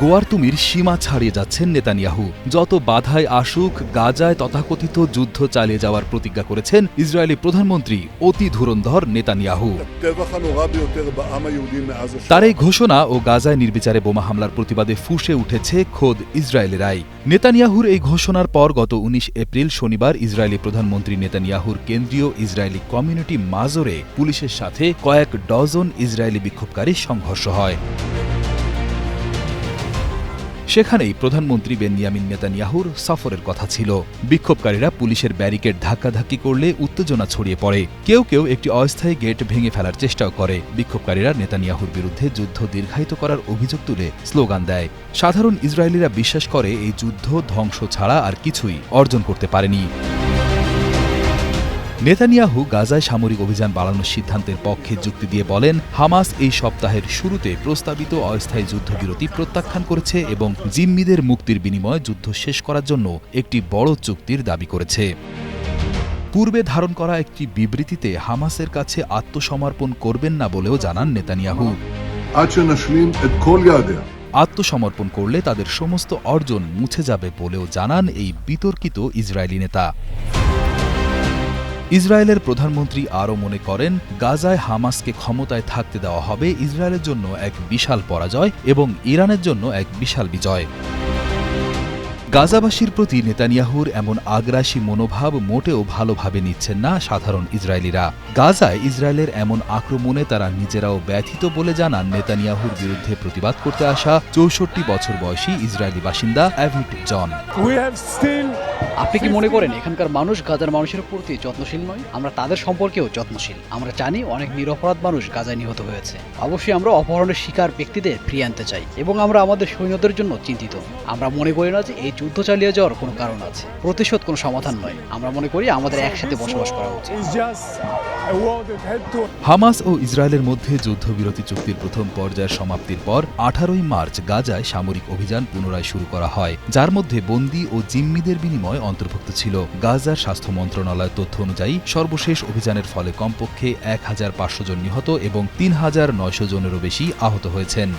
গোয়ার তুমির সীমা ছাড়িয়ে যাচ্ছেন নেতানিয়াহু। যত বাধায় আসুক, গাজায় তথাকথিত যুদ্ধ চালিয়ে যাওয়ার প্রতিজ্ঞা করেছেন ইসরায়েলি প্রধানমন্ত্রী অতি ধুরন্ধর নেতানিয়াহু। তার এই ঘোষণা ও গাজায় নির্বিচারে বোমা হামলার প্রতিবাদে ফুসে উঠেছে খোদ ইসরায়েলেরাই। নেতানিয়াহুর এই ঘোষণার পর গত উনিশ এপ্রিল শনিবার ইসরায়েলি প্রধানমন্ত্রী নেতানিয়াহুর কেন্দ্রীয় ইসরায়েলি কমিউনিটি মাজোরে পুলিশের সাথে কয়েক ডজন ইসরায়েলি বিক্ষোভকারী সংঘর্ষ হয়। সেখানেই প্রধানমন্ত্রী বেনিয়ামিন নেতানিয়াহুর সফরের কথা ছিল। বিক্ষোভকারীরা পুলিশের ব্যারিকেড ধাক্কাধাক্কি করলে উত্তেজনা ছড়িয়ে পড়ে। কেউ কেউ একটি অস্থায়ী গেট ভেঙে ফেলার চেষ্টাও করে। বিক্ষোভকারীরা নেতানিয়াহুর বিরুদ্ধে যুদ্ধ দীর্ঘায়িত করার অভিযোগ তুলে স্লোগান দেয়। সাধারণ ইসরায়েলিরা বিশ্বাস করে এই যুদ্ধ ধ্বংস ছাড়া আর কিছুই অর্জন করতে পারেনি। নেতানিয়াহু গাজায় সামরিক অভিযান বাড়ানোর সিদ্ধান্তের পক্ষে যুক্তি দিয়ে বলেন হামাস এই সপ্তাহের শুরুতে প্রস্তাবিত অস্থায়ী যুদ্ধবিরতি প্রত্যাখ্যান করেছে এবং জিম্মিদের মুক্তির বিনিময়ে যুদ্ধ শেষ করার জন্য একটি বড় চুক্তির দাবি করেছে। পূর্বে ধারণ করা একটি বিবৃতিতে হামাসের কাছে আত্মসমর্পণ করবেন না বলেও জানান নেতানিয়াহু। আত্মসমর্পণ করলে তাদের সমস্ত অর্জন মুছে যাবে বলেও জানান এই বিতর্কিত ইসরায়েলি নেতা। ইসরায়েলের প্রধানমন্ত্রী আরও মনে করেন, গাজায় হামাসকে ক্ষমতায় থাকতে দেওয়া হবে ইসরায়েলের জন্য এক বিশাল পরাজয় এবং ইরানের জন্য এক বিশাল বিজয়। গাজাবাসীর প্রতি নেতানিয়াহুর এমন আগ্রাসী মনোভাব মোটেও ভালোভাবে নিচ্ছেন না সাধারণ ইসরায়েলিরা। গাজায় ইসরায়েলের এমন আক্রমণে তারা নিজেরাও ব্যথিত বলে জানান নেতানিয়াহুর বিরুদ্ধে প্রতিবাদ করতে আসা চৌষট্টি বছর বয়সী ইসরায়েলি বাসিন্দা অ্যাভিট জন। আপনি কি মনে করেন এখানকার মানুষ গাজার মানুষের প্রতি যত্নশীল নয়? আমরা তাদের সম্পর্কেও যত্নশীল। আমরা জানি অনেক নিরপরাধ মানুষ গাজায় নিহত হয়েছে। অবশ্যই আমরা অপহরণের শিকার ব্যক্তিদের ফিরিয়ে আনতে চাই এবং আমরা আমাদের সৈন্যদের জন্য চিন্তিত। আমরা মনে করি না যে এই যুদ্ধ চালিয়ে যাওয়ার কোনো কারণ আছে। প্রতিশোধ কোনো সমাধান নয়। আমরা মনে করি আমাদের একসাথে বসবাস করা উচিত। হামাস ও ইসরায়েলের মধ্যে যুদ্ধবিরতি চুক্তির প্রথম পর্যায়ের সমাপ্তির পর আঠারোই মার্চ গাজায় সামরিক অভিযান পুনরায় শুরু করা হয় যার মধ্যে বন্দি ও জিম্মিদের বিনিময় অন্তর্ভুক্ত ছিল। গাজার স্বাস্থ্য মন্ত্রণালয়ের তথ্য অনুযায়ী সর্বশেষ অভিযানের ফলে কমপক্ষে এক হাজার পাঁচশো জন নিহত এবং তিন হাজার নয়শো জনেরও বেশি আহত হয়েছেন।